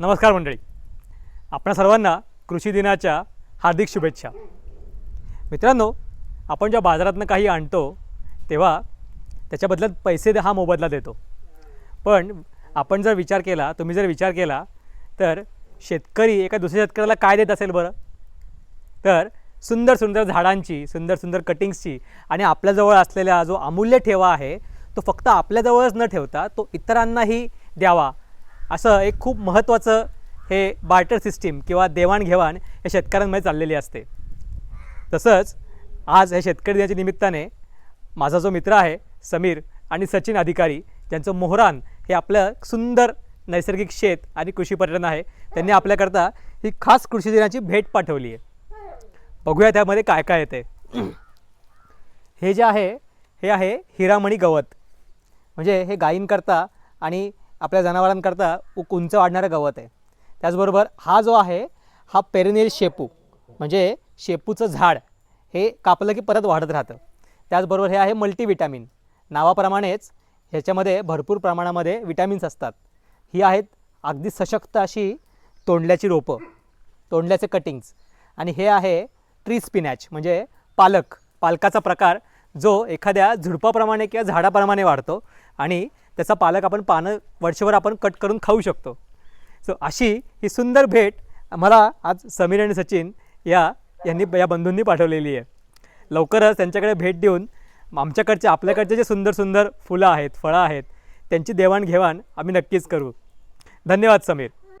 नमस्कार मंडळी. आपणा सर्वांना कृषी दिनाच्या हार्दिक शुभेच्छा. मित्रांनो आपण जेव्हा बाजारातनं काही आणतो तेव्हा त्याच्या बदल्यात पैसे हा मोबदला देतो. पण आपण जर विचार केला तुम्ही जर विचार केला तर शेतकरी एका दुसऱ्या शेतकऱ्याला काय देत असेल बरं? तर सुंदर सुंदर झाडांची सुंदर सुंदर कटिंग्सची आणि आपल्याजवळ असलेला जो अमूल्य ठेवा आहे तो फक्त आपल्याजवळच न ठेवता तो इतरांनाही द्यावा. असं एक खूप महत्त्वाचं हे बार्टर सिस्टीम किंवा देवाणघेवाण या शेतकऱ्यांमध्ये चाललेली असते. तसंच आज हे शेतकरी दिनाच्या निमित्ताने माझा जो मित्र आहे समीर आणि सचिन अधिकारी ज्यांचं मोहरान हे आपलं सुंदर नैसर्गिक शेत आणि कृषी पर्यटन आहे. त्यांनी आपल्याकरता ही खास कृषी दिनाची भेट पाठवली आहे. बघूया त्यामध्ये काय काय येते. हे जे आहे हे आहे हिरामणी गवत. म्हणजे हे गायींकरता आणि आपल्या जनावरांकरता उंच वाढणारं गवत आहे. त्याचबरोबर हा जो आहे हा पेरेनियल शेपू म्हणजे शेपूचं झाड हे कापलं की परत वाढत राहतं. त्याचबरोबर हे आहे मल्टीविटॅमिन नावाप्रमाणेच ह्याच्यामध्ये भरपूर प्रमाणामध्ये विटॅमिन्स असतात. ही आहेत अगदी सशक्त अशी तोंडल्याची रोपं तोंडल्याचे कटिंग्स. आणि हे आहे ट्री स्पिनॅच म्हणजे पालक पालकाचा प्रकार जो एखाद्या झुडपाप्रमाणे किंवा झाडाप्रमाणे वाढतो आणि त्याचा पालक आपण पानं वर्षभर आपण कट करून खाऊ शकतो. सो अशी ही सुंदर भेट मला आज समीर आणि सचिन या यांनी या बंधूंनी पाठवलेली आहे. लवकरच त्यांच्याकडे भेट देऊन आमच्याकडचे आपल्याकडचे जे सुंदर सुंदर फुलं आहेत फळं आहेत त्यांची देवाणघेवाण आम्ही नक्कीच करू. धन्यवाद समीर.